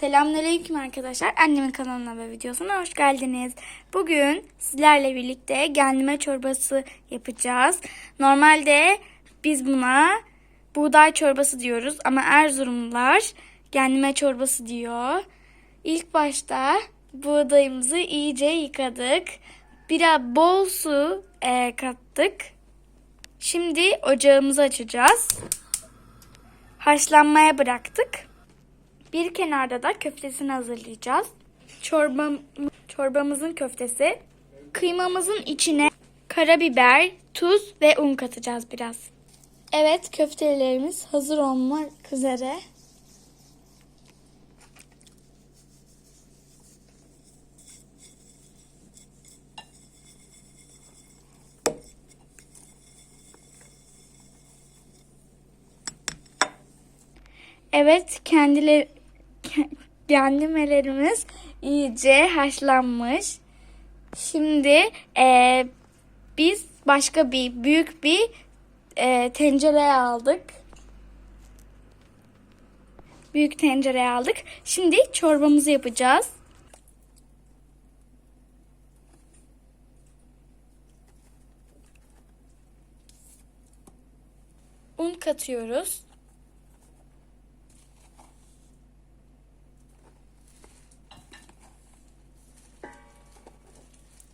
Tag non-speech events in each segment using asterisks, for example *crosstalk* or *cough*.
Selamünaleyküm arkadaşlar. Annemin kanalına ve videosuna hoş geldiniz. Bugün sizlerle birlikte genlime çorbası yapacağız. Normalde biz buna buğday çorbası diyoruz ama Erzurumlular genlime çorbası diyor. İlk başta buğdayımızı iyice yıkadık. Biraz bol su e, kattık. Şimdi ocağımızı açacağız. Haşlanmaya bıraktık. Bir kenarda da köftesini hazırlayacağız. Çorbam, çorbamızın köftesi. Kıymamızın içine karabiber, tuz ve un katacağız biraz. Evet köftelerimiz hazır olmak üzere. Evet kendileri *laughs* kendimelerimiz iyice haşlanmış. Şimdi e, biz başka bir büyük bir e, tencereye aldık. Büyük tencereye aldık. Şimdi çorbamızı yapacağız. Un katıyoruz.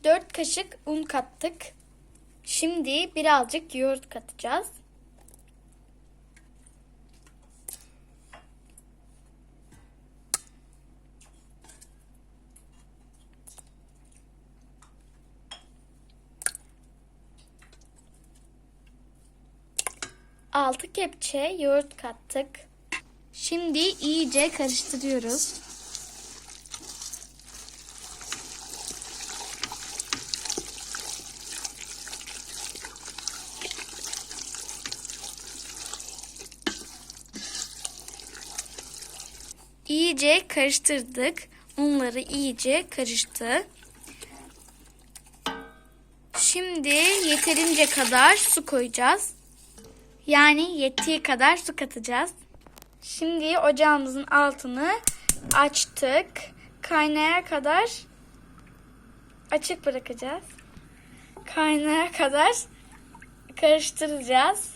4 kaşık un kattık. Şimdi birazcık yoğurt katacağız. Altı kepçe yoğurt kattık. Şimdi iyice karıştırıyoruz. İyice karıştırdık. Unları iyice karıştı. Şimdi yeterince kadar su koyacağız. Yani yettiği kadar su katacağız. Şimdi ocağımızın altını açtık. Kaynaya kadar açık bırakacağız. Kaynaya kadar karıştıracağız.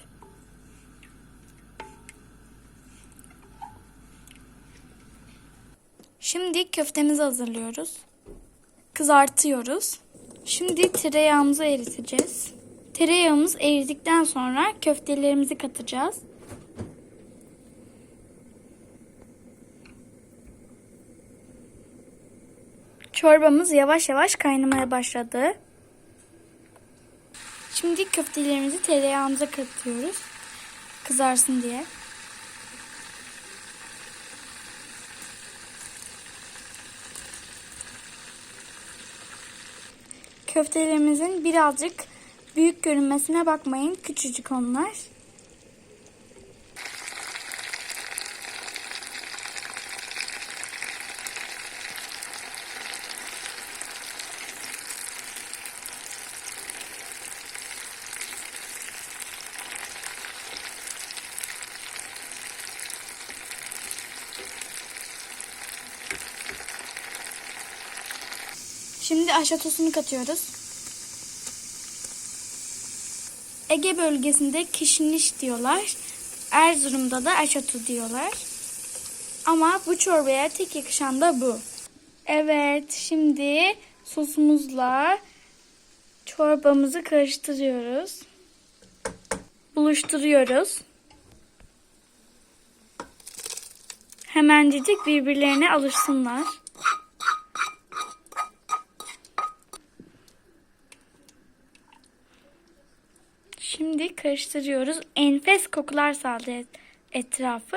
Şimdi köftemizi hazırlıyoruz. Kızartıyoruz. Şimdi tereyağımızı eriteceğiz. Tereyağımız eridikten sonra köftelerimizi katacağız. Çorbamız yavaş yavaş kaynamaya başladı. Şimdi köftelerimizi tereyağımıza katıyoruz. Kızarsın diye. Köftelerimizin birazcık büyük görünmesine bakmayın. Küçücük onlar. Şimdi aşatosunu katıyoruz. Ege bölgesinde kişniş diyorlar. Erzurum'da da aşatu diyorlar. Ama bu çorbaya tek yakışan da bu. Evet, şimdi sosumuzla çorbamızı karıştırıyoruz. Buluşturuyoruz. Hemencecik birbirlerine alışsınlar. Şimdi karıştırıyoruz. Enfes kokular sağlıyor etrafı.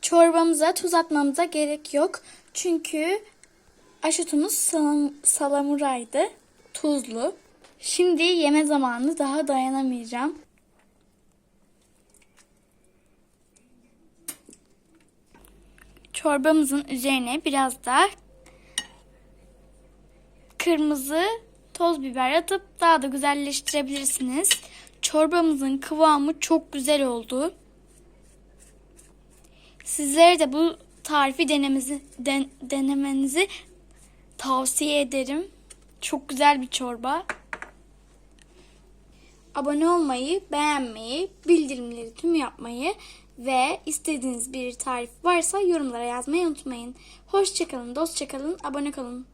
Çorbamıza tuz atmamıza gerek yok. Çünkü aşutumuz salam, salamuraydı. Tuzlu. Şimdi yeme zamanı daha dayanamayacağım. Çorbamızın üzerine biraz da kırmızı toz biber atıp daha da güzelleştirebilirsiniz. çorbamızın kıvamı çok güzel oldu. Sizlere de bu tarifi denemenizi, den- denemenizi tavsiye ederim. Çok güzel bir çorba. Abone olmayı, beğenmeyi, bildirimleri tüm yapmayı ve istediğiniz bir tarif varsa yorumlara yazmayı unutmayın. Hoşçakalın, dostçakalın, abone kalın.